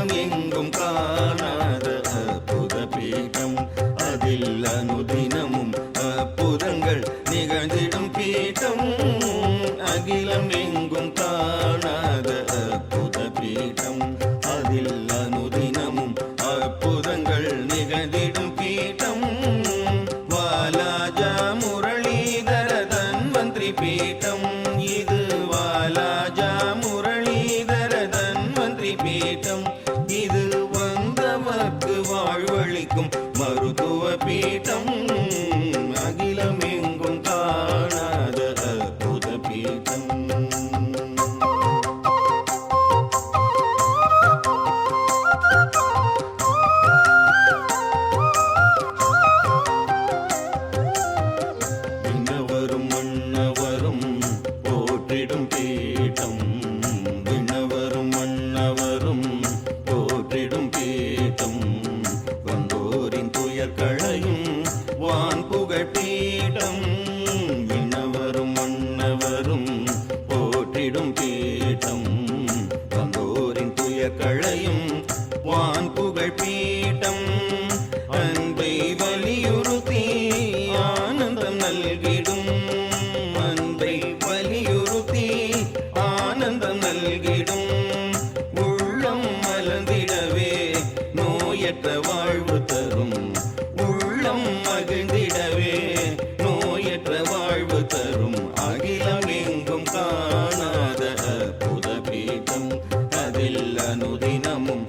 உலகம் எங்கும் காணாத அற்புத பீடம். அதில் அனுதினமும் அற்புதங்கள் நிகழ்ந்திடும் பீடம். அகிலம் எங்கும் காணாத அற்புத பீடம். அதில் அனுதினமும் அற்புதங்கள் நிகழ்ந்திடும் பீடம். வாலாஜா முரளிதர தன்வந்திரி பீட்டம் இது வாலாஜா முரளி மருத்துவ பீடம் அகிலம் எங்கும் காணாத அற்புத பீடம். விண்ணவரும் மன்னவரும் போற்றிடும் பீடம். விண்ணவரும் மன்னவரும் போற்றிடும் பீடம். வந்தோரின் துயர் களையும் வான் புகழ் பீடம் இனவரும் மன்னவரும் போற்றிடும் பீடம் வந்தோரின் துயர் களையும் வான் புகழ் பீட்டம். அன்பை வலியுறுத்தி ஆனந்தம் நல்கிடும். அன்பை வலியுறுத்தி ஆனந்தம் நல்கிடும். உள்ளம் மலர்ந்திடவே நோயற்ற வாழ்வு வாழ்வு தரும் அகிலம் எங்கும் காணாத அற்புத பீடம் அதில் அனுதினமும்